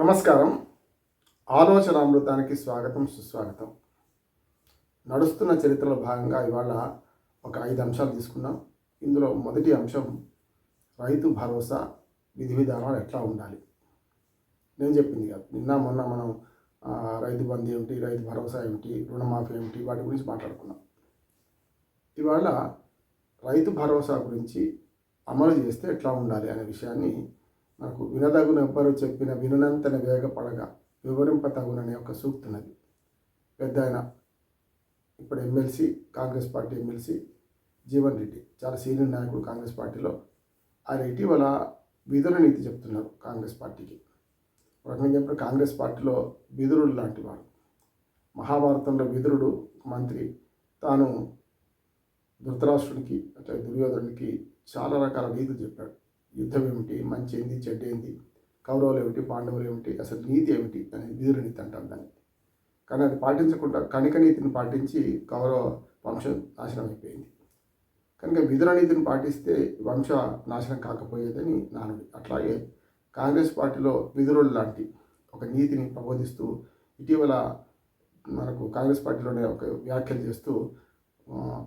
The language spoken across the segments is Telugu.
నమస్కారం. ఆలోచన అమృతానికి స్వాగతం సుస్వాగతం. నడుస్తున్న చరిత్రలో భాగంగా ఇవాళ ఒక ఐదు అంశాలు తీసుకున్నాం. ఇందులో మొదటి అంశం రైతు భరోసా విధి విధానాలు ఎట్లా ఉండాలి? నేను చెప్పింది కాదు. నిన్న మొన్న మనం రైతు బంధు ఏమిటి రైతు భరోసా ఏమిటి రుణమాఫీ ఏమిటి వాటి గురించి మాట్లాడుకున్నాం. ఇవాళ రైతు భరోసా గురించి అమలు చేస్తే ఎట్లా ఉండాలి అనే విషయాన్ని నాకు వినదగున ఎవ్వరు చెప్పిన వినునంతన వేగపడగా వివరింపతగుననే ఒక సూక్తున్నది. పెద్ద ఆయన ఇప్పుడు MLC Congress party MLC Jeevan Reddy. చాలా సీనియర్ నాయకుడు కాంగ్రెస్ పార్టీలో. ఆయన ఇటీవల విధుల నీతి చెప్తున్నారు కాంగ్రెస్ పార్టీకి. రకంగా చెప్పిన కాంగ్రెస్ పార్టీలో బిదురుడు లాంటి వాడు. మహాభారతంలో బిదురుడు మంత్రి. తాను ధృతరాష్ట్రుడికి అంటే దుర్యోధనుడికి చాలా రకాల నీతులు చెప్పాడు. యుద్ధం ఏమిటి? మంచి ఏంది చెడ్డ ఏంది కౌరవులు ఏమిటి? పాండవులు ఏమిటి? అసలు నీతి ఏమిటి? అనేది విదుర నీతి అంటారు దాన్ని. కానీ అది పాటించకుండా కణిక నీతిని పాటించి కౌరవ వంశం నాశనం అయిపోయింది. కనుక విధుల నీతిని పాటిస్తే వంశ నాశనం కాకపోయేదని నానుడి. అట్లాగే కాంగ్రెస్ పార్టీలో విధురుడు లాంటి ఒక నీతిని ప్రబోధిస్తూ ఇటీవల మనకు కాంగ్రెస్ పార్టీలోనే ఒక వ్యాఖ్యలు చేస్తూ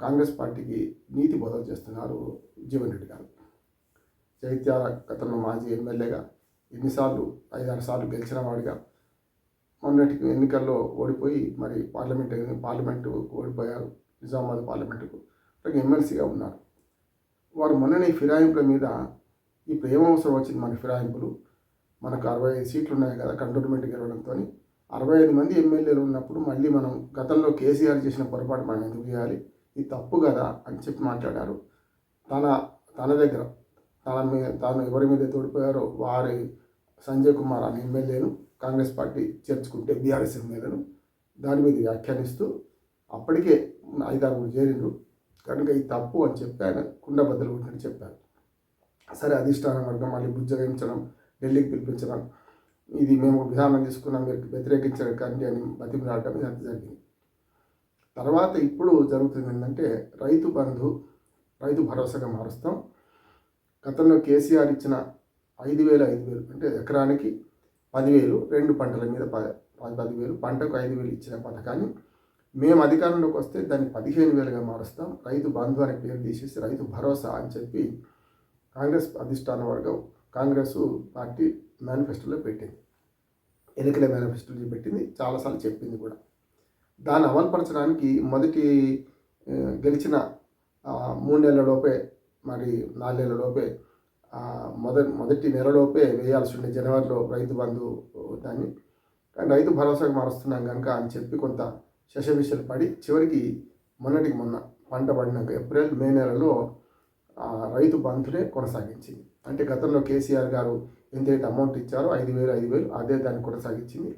కాంగ్రెస్ పార్టీకి నీతి బోధన చేస్తున్నారు జీవన్ రెడ్డి గారు. జగిత్యాల గతంలో మాజీ ఎమ్మెల్యేగా ఎన్నిసార్లు ఐదారు సార్లు గెలిచిన వాడిగా మొన్నటికి ఎన్నికల్లో ఓడిపోయి మరి పార్లమెంట్ పార్లమెంటు ఓడిపోయారు. నిజామాబాద్ పార్లమెంటుకు. అలాగే ఎమ్మెల్సీగా ఉన్నారు. వారు మొన్ననే ఈ ఫిరాయింపుల మీద ఇప్పుడు ప్రేమ అవసరం వచ్చింది మన ఫిరాయింపులు? మనకు అరవై ఐదు సీట్లు ఉన్నాయి కదా కంటోన్మెంట్ గెలవడంతో. అరవై ఐదు మంది ఎమ్మెల్యేలు ఉన్నప్పుడు మళ్ళీ మనం గతంలో కేసీఆర్ చేసిన పొరపాటు మనం ఎందుకు చేయాలి? ఇది తప్పు కదా అని చెప్పి మాట్లాడారు. తన తన దగ్గర తన మీద తాను ఎవరి మీద తోడిపోయారో వారి సంజయ్ కుమార్ అనే ఎమ్మెల్యేను కాంగ్రెస్ పార్టీ చేర్చుకుంటే బీఆర్ఎస్ ఎమ్మెల్యేను దాని మీద వ్యాఖ్యానిస్తూ అప్పటికే ఐదారుగురు చేరిండ్రు. కనుక ఇది తప్పు అని చెప్పి ఆయన కుండ కొట్టినట్టు చెప్పారు. సరే అధిష్టానం వర్గం మళ్ళీ బుజ్జగించడం ఢిల్లీకి పిలిపించడం ఇది మేము విధానం తీసుకున్నాం మీరు వ్యతిరేకించడం కండి అని బతిమలాడటం అంత జరిగింది. తర్వాత ఇప్పుడు జరుగుతుంది ఏంటంటే రైతు బంధు రైతు భరోసాగా మారుస్తాం. గతంలో కేసీఆర్ ఇచ్చిన ఐదు వేలు ఐదు వేలు అంటే ఎకరానికి పదివేలు రెండు పంటల మీద ప పది పదివేలు పంటకు ఐదు వేలు ఇచ్చిన పథకాన్ని మేము అధికారంలోకి వస్తే దాన్ని పదిహేను వేలుగా మారుస్తాం. రైతు బంధు అనే పేరు తీసేసి రైతు భరోసా అని చెప్పి కాంగ్రెస్ అధిష్టాన వర్గం కాంగ్రెస్ పార్టీ మేనిఫెస్టోలో పెట్టింది. ఎన్నికల మేనిఫెస్టోలో పెట్టింది. చాలాసార్లు చెప్పింది కూడా. దాన్ని అమలుపరచడానికి మొదటి గెలిచిన మూడు మూడు నెలలలోపే మరి నాలుగేళ్ళలోపే లోపే మొదటి మొదటి నెలలోపే వేయాల్సి ఉండే జనవరిలో రైతు బంధు దాన్ని. కానీ రైతు భరోసాకు మారుస్తున్నాం కనుక అని చెప్పి కొంత శశవిషలు పడి చివరికి మొన్నటికి మొన్న పంట పడినాక ఏప్రిల్ మే నెలలో ఆ, రైతు బంధునే కొనసాగించింది. అంటే గతంలో కేసీఆర్ గారు ఎంతైతే అమౌంట్ ఇచ్చారో ఐదు వేలు ఐదు వేలు అదే దాన్ని కొనసాగించింది.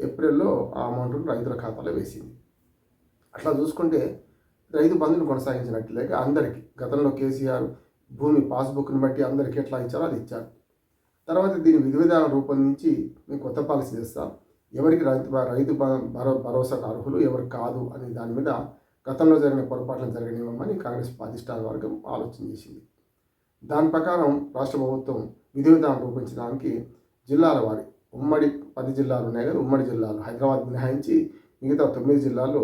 ఏప్రిల్లో ఆ అమౌంట్ను రైతుల ఖాతాలో వేసింది. అట్లా చూసుకుంటే రైతు బంధుని కొనసాగించినట్లేక అందరికీ గతంలో కేసీఆర్ భూమి పాస్బుక్ని బట్టి అందరికీ ఎట్లా ఇచ్చారో అది ఇచ్చారు. తర్వాత దీని విధి విధానం రూపొందించి మేము కొత్త పాలసీ చేస్తాం. ఎవరికి రైతు రైతు భరో భరోసాకు అర్హులు ఎవరు కాదు అనే దాని మీద గతంలో జరిగిన పొరపాట్లను జరగనివ్వమని కాంగ్రెస్ అధిష్టాన వర్గం ఆలోచన చేసింది. దాని ప్రకారం రాష్ట్ర ప్రభుత్వం విధి విధానం రూపొందించడానికి జిల్లాల వారి ఉమ్మడి పది జిల్లాలు ఉన్నాయి కదా ఉమ్మడి జిల్లాలు హైదరాబాద్ మినహాయించి మిగతా తొమ్మిది జిల్లాల్లో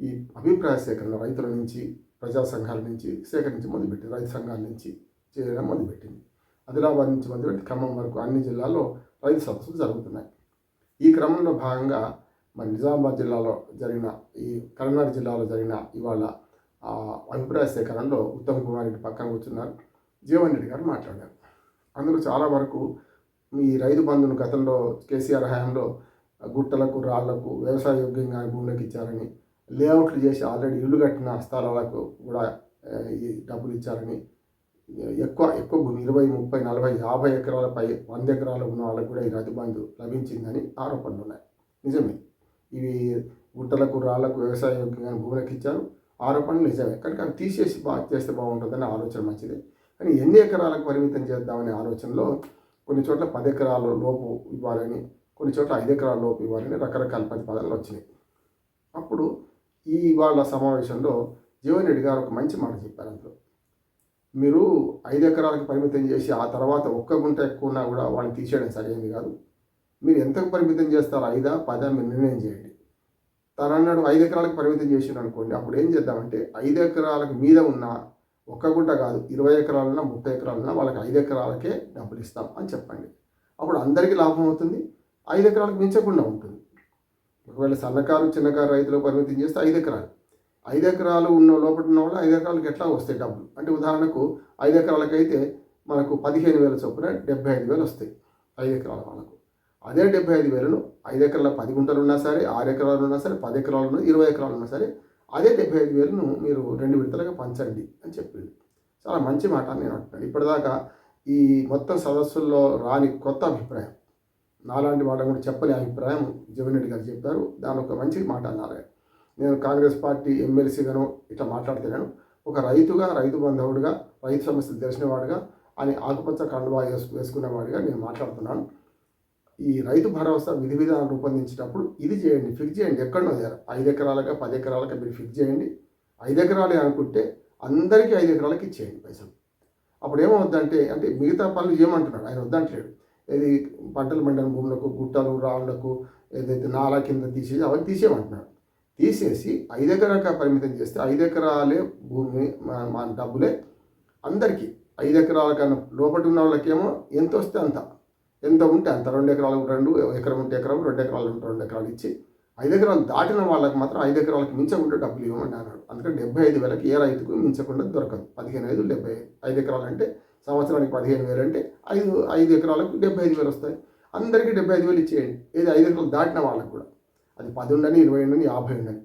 ఈ అభిప్రాయ సేకరణ రైతుల నుంచి ప్రజా సంఘాల నుంచి సేకరించి మొదలుపెట్టింది. రైతు సంఘాల నుంచి చేయడం మొదలుపెట్టింది. ఆదిలాబాద్ నుంచి మొదలుపెట్టి ఖమ్మం వరకు అన్ని జిల్లాల్లో రైతు సదస్సులు జరుగుతున్నాయి. ఈ క్రమంలో భాగంగా మరి నిజామాబాద్ జిల్లాలో జరిగిన ఈ కరీంనగర్ జిల్లాలో జరిగిన ఇవాళ అభిప్రాయ సేకరణలో ఉత్తమ్ కుమార్ రెడ్డి పక్కన కూర్చున్నారు. జీవన్ రెడ్డి గారు మాట్లాడారు. అందులో చాలా వరకు ఈ రైతు బంధును గతంలో కేసీఆర్ హయాంలో గుట్టలకు రాళ్ళకు వ్యవసాయ యోగ్యంగా భూములకు ఇచ్చారని లేఅవుట్లు చేసి ఆల్రెడీ ఇల్లు కట్టిన స్థలాలకు కూడా ఈ డబ్బులు ఇచ్చారని ఎక్కువ ఎక్కువ భూమి ఇరవై ముప్పై నలభై యాభై ఎకరాలపై వంద ఎకరాలు ఉన్న వాళ్ళకు కూడా ఈ రైతు లభించిందని ఆరోపణలు ఉన్నాయి. నిజమే. ఇవి గుట్టలకు రాళ్ళకు వ్యవసాయ యోగ్యంగా భూములకు ఇచ్చారు. ఆరోపణలు నిజమే. కనుక అవి తీసేసి బా చేస్తే బాగుంటుందని ఆలోచన మంచిది. కానీ ఎన్ని ఎకరాలకు పరిమితం చేద్దామనే ఆలోచనలో కొన్ని చోట్ల పది ఎకరాల లోపు ఇవ్వాలని కొన్ని చోట్ల ఐదు ఎకరాల లోపు ఇవ్వాలని రకరకాల ప్రతిపాదనలు వచ్చినాయి. అప్పుడు ఈ వాళ్ళ సమావేశంలో జీవన్ రెడ్డి గారు ఒక మంచి మాట చెప్పారు అందులో. మీరు ఐదు ఎకరాలకు పరిమితం చేసి ఆ తర్వాత ఒక్క గుంట ఎక్కువ ఉన్నా కూడా వాళ్ళని తీసేయడం సరైనది కాదు. మీరు ఎంతకు పరిమితం చేస్తారో? ఐదా పదా మీరు నిర్ణయం చేయండి. తనన్నాడు ఐదు ఎకరాలకు పరిమితం చేసిన అనుకోండి. అప్పుడు ఏం చేద్దామంటే ఐదు ఎకరాలకు మీద ఉన్న ఒక్క గుంట కాదు ఇరవై ఎకరాలన్నా ముప్పై ఎకరాలన్నా వాళ్ళకి ఐదు ఎకరాలకే డబ్బులు ఇస్తాం అని చెప్పండి. అప్పుడు అందరికీ లాభం అవుతుంది. ఐదు ఎకరాలకు మించకుండా ఉంటుంది. ఒకవేళ సన్నకారు చిన్నకారు రైతులకు పరిమితం చేస్తే ఐదు ఎకరాలు. ఐదు ఎకరాలు ఉన్న లోపల ఉన్న వాళ్ళు ఐదు ఎకరాలకు ఎట్లా వస్తాయి డబ్బులు? అంటే ఉదాహరణకు ఐదు ఎకరాలకైతే మనకు పదిహేను వేల చొప్పున డెబ్బై ఐదు వేలు వస్తాయి ఐదు ఎకరాల వాళ్ళకు. అదే డెబ్బై ఐదు వేలను ఐదు ఎకరాల పది గుంటలు ఉన్నా సరే ఆరు ఎకరాలు ఉన్నా సరే పది ఎకరాలు ఉన్నా ఇరవై ఎకరాలు ఉన్నా సరే అదే డెబ్బై ఐదు వేలను మీరు రెండు విడతలుగా పంచండి అని చెప్పింది చాలా మంచి మాట నేను అంటున్నాను. ఇప్పటిదాకా ఈ మొత్తం సదస్సుల్లో రాని కొత్త అభిప్రాయం. నాలాంటి వాళ్ళని కూడా చెప్పని అభిప్రాయం జగన్ రెడ్డి గారు చెప్పారు. దాని ఒక మంచి మాట అన్నారు. నేను కాంగ్రెస్ పార్టీ ఎమ్మెల్సీగాను ఇట్లా మాట్లాడుతున్నాను ఒక రైతుగా రైతు బంధవుడిగా రైతు సమస్యలు తెలిసినవాడుగా అని ఆకుపచ్చ కండువా వేసు వేసుకునేవాడిగా నేను మాట్లాడుతున్నాను. ఈ రైతు భరోసా విధి విధానం రూపొందించినప్పుడు ఇది చేయండి ఫిక్స్ చేయండి. ఎక్కడో చేయాలి. ఐదు ఎకరాలుగా పది ఎకరాలుగా మీరు ఫిక్స్ చేయండి. ఐదు ఎకరాలే అనుకుంటే అందరికీ ఐదు ఎకరాలకి ఇచ్చేయండి పైసలు. అప్పుడు ఏమవుద్దంటే అంటే మిగతా పనులు చేయమంటున్నాడు. ఆయన వద్దంటలేడు. ఇది పంటలు పండిన భూములకు గుట్టలు రాళ్ళకు ఏదైతే నాలా కింద తీసేసి అవన్నీ తీసేయమంటున్నాడు తీసేసి ఐదు ఎకరాక పరిమితం చేస్తే ఐదు ఎకరాలే భూమి మా- మా డబ్బులే అందరికీ. ఐదు ఎకరాల కన్నా లోపల ఉన్న వాళ్ళకేమో ఎంత వస్తే అంత. ఎంత ఉంటే అంత. రెండు ఎకరాలు రెండు ఎకరం ఉంటే ఎకరం రెండు ఎకరాలు ఉంటే రెండు ఎకరాలు ఇచ్చి ఐదు ఎకరాలు దాటిన వాళ్ళకి మాత్రం ఐదు ఎకరాలకు మించకుండా డబ్బులు ఇవ్వమని అన్నాడు అందుకని డెబ్బై ఐదు వేలకి ఏ రైతుకు మించకుండా దొరకదు. పదిహేను ఐదు డెబ్బై ఐదు. ఐదు ఎకరాలు అంటే సంవత్సరానికి పదిహేను వేలు అంటే ఐదు ఐదు ఎకరాలకు డెబ్బై ఐదు వేలు వస్తాయి. అందరికీ డెబ్బై ఐదు వేలు ఇచ్చేయండి. ఏది ఐదు ఎకరాలు దాటిన వాళ్ళకి కూడా. అది పది ఉండని ఇరవై ఉండని యాభై ఉండని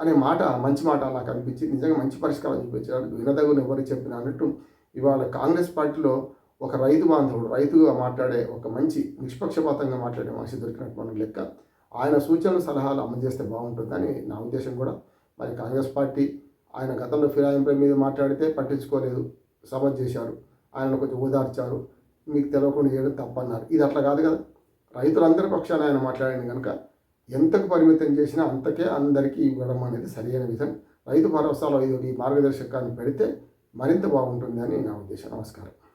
అనే మాట మంచి మాట నాకు అనిపించింది నిజంగా మంచి పరిష్కారం చూపించాడు వినదగుని ఎవరు చెప్పిన అన్నట్టు ఇవాళ కాంగ్రెస్ పార్టీలో ఒక రైతు బాంధవుడు రైతుగా మాట్లాడే ఒక మంచి నిష్పక్షపాతంగా మాట్లాడే మనిషి దొరికినట్టు మనకు లెక్క ఆయన సూచనలు సలహాలు అమలు చేస్తే బాగుంటుందని నా ఉద్దేశం కూడా. మరి కాంగ్రెస్ పార్టీ ఆయన గతంలో ఫిరాయింపుల మీద మాట్లాడితే పట్టించుకోలేదు సమజ్ చేశారు. ఆయన కొంచెం ఓదార్చారు. మీకు తెలవకుండా చేయడం తప్పన్నారు. ఇది అట్లా కాదు కదా. రైతులందరి పక్షాన ఆయన మాట్లాడాను కనుక ఎంతకు పరిమితం చేసినా అంతకే అందరికీ ఇవ్వడం అనేది సరైన విధం రైతు భరోసాలో ఇది ఈ మార్గదర్శకాన్ని పెడితే మరింత బాగుంటుంది అని నా ఉద్దేశం. నమస్కారం.